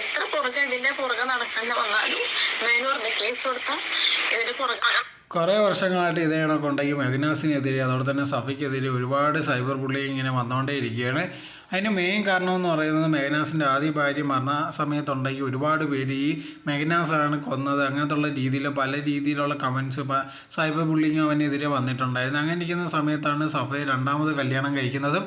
എത്ര പുറകെ ഇതിന്റെ പുറകെ നടക്കാൻ വന്നാലും മേനൂർ നെക്ലേസ് കൊടുത്താൽ ഇതിന്റെ പുറകെ കുറേ വർഷങ്ങളായിട്ട് ഇതേ കണക്കുണ്ടെങ്കിൽ മെഗ്നാസിനെതിരെ അതോടെ തന്നെ സഫയ്ക്കെതിരെ ഒരുപാട് സൈബർ ബുള്ളിങ് ഇങ്ങനെ വന്നുകൊണ്ടേ ഇരിക്കുകയാണ് അതിന് മെയിൻ കാരണം എന്ന് പറയുന്നത് മെഗ്നാസിന്റെ ആദ്യ ഭാര്യ മരണ സമയത്തുണ്ടെങ്കിൽ ഒരുപാട് പേര് ഈ മെഗ്നാസാണ് കൊന്നത്. അങ്ങനത്തുള്ള രീതിയിൽ പല രീതിയിലുള്ള കമൻസ് സൈബർ ബുള്ളിങ് അവനെതിരെ വന്നിട്ടുണ്ടായിരുന്നു. അങ്ങനെ ഇരിക്കുന്ന സമയത്താണ് സഫയെ രണ്ടാമത് കല്യാണം കഴിക്കുന്നതും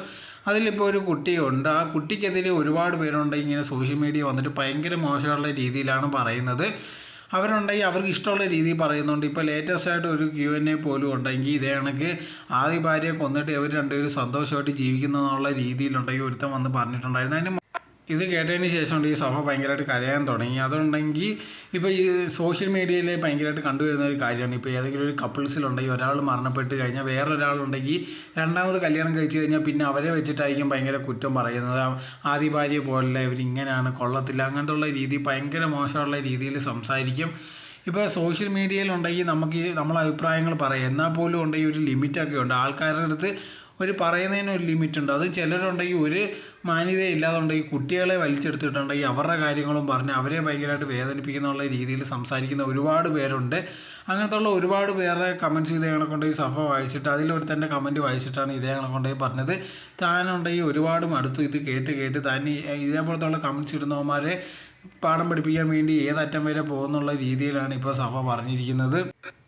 അതിലിപ്പോൾ ഒരു കുട്ടിയുണ്ട്. ആ കുട്ടിക്കെതിരെ ഒരുപാട് പേരുണ്ട് ഇങ്ങനെ സോഷ്യൽ മീഡിയ വന്നിട്ട് ഭയങ്കര മോശമുള്ള രീതിയിലാണ് പറയുന്നത്. അവരുണ്ടെങ്കിൽ അവർക്ക് ഇഷ്ടമുള്ള രീതിയിൽ പറയുന്നുണ്ട്. ഇപ്പോൾ ലേറ്റസ്റ്റ് ആയിട്ട് ഒരു ക്യു എൻ എ പോലും ഉണ്ടെങ്കിൽ ഇതേ കണക്ക് ആദ്യ ഭാര്യയെ കൊന്നിട്ട് ഇവർ രണ്ടുപേരും സന്തോഷമായിട്ട് ജീവിക്കുന്നു എന്നുള്ള രീതിയിലുണ്ടെങ്കിൽ ഒരുത്തം വന്ന് പറഞ്ഞിട്ടുണ്ടായിരുന്നു. അതിന് ഇത് കേട്ടതിന് ശേഷം ഈ സഭ ഭയങ്കരമായിട്ട് കരയാൻ തുടങ്ങി. അതുണ്ടെങ്കിൽ ഇപ്പോൾ ഈ സോഷ്യൽ മീഡിയയിൽ ഭയങ്കരമായിട്ട് കണ്ടുവരുന്ന ഒരു കാര്യമാണ്. ഇപ്പോൾ ഏതെങ്കിലും ഒരു കപ്പിൾസിലുണ്ടെങ്കിൽ ഒരാൾ മരണപ്പെട്ട് കഴിഞ്ഞാൽ വേറൊരാളുണ്ടെങ്കിൽ രണ്ടാമത് കല്യാണം കഴിച്ചു കഴിഞ്ഞാൽ പിന്നെ അവരെ വെച്ചിട്ടായിരിക്കും ഭയങ്കര കുറ്റം പറയുന്നത്. ആദ്യ ഭാര്യ പോലല്ല ഇവരിങ്ങനെയാണ് കൊള്ളത്തില്ല അങ്ങനത്തെ ഉള്ള രീതി ഭയങ്കര മോശമുള്ള രീതിയിൽ സംസാരിക്കും. ഇപ്പോൾ സോഷ്യൽ മീഡിയയിലുണ്ടെങ്കിൽ നമുക്ക് നമ്മളെ അഭിപ്രായങ്ങൾ പറയാം. എന്നാൽ പോലും ഉണ്ടെങ്കിൽ ഒരു ലിമിറ്റൊക്കെ ഉണ്ട്. ആൾക്കാരുടെ അടുത്ത് ഒരു പറയുന്നതിന് ഒരു ലിമിറ്റ് ഉണ്ട്. അത് ചിലരുണ്ടെങ്കിൽ ഒരു മാന്യത ഇല്ലാതുണ്ടെങ്കിൽ കുട്ടികളെ വലിച്ചെടുത്തിട്ടുണ്ടെങ്കിൽ അവരുടെ കാര്യങ്ങളും പറഞ്ഞ് അവരെ ഭയങ്കരമായിട്ട് വേദനിപ്പിക്കുന്നുള്ള രീതിയിൽ സംസാരിക്കുന്ന ഒരുപാട് പേരുണ്ട്. അങ്ങനത്തുള്ള ഒരുപാട് പേരുടെ കമന്റ്സ് ഇതേ കണക്കുണ്ടെങ്കിൽ സഭ വായിച്ചിട്ട് അതിലൊരുത്തന്റെ കമന്റ് വായിച്ചിട്ടാണ് ഇതേ കണക്കുണ്ടെങ്കിൽ പറഞ്ഞത്. താനുണ്ടെങ്കിൽ ഒരുപാട് മടുത്തു. ഇത് കേട്ട് കേട്ട് താൻ ഇതേപോലത്തുള്ള കമന്റ്സ് ഇടുന്നവന്മാരെ പാഠം പഠിപ്പിക്കാൻ വേണ്ടി ഏതറ്റം വരെ പോകുന്നുള്ള രീതിയിലാണ് ഇപ്പോൾ സഭ പറഞ്ഞിരിക്കുന്നത്.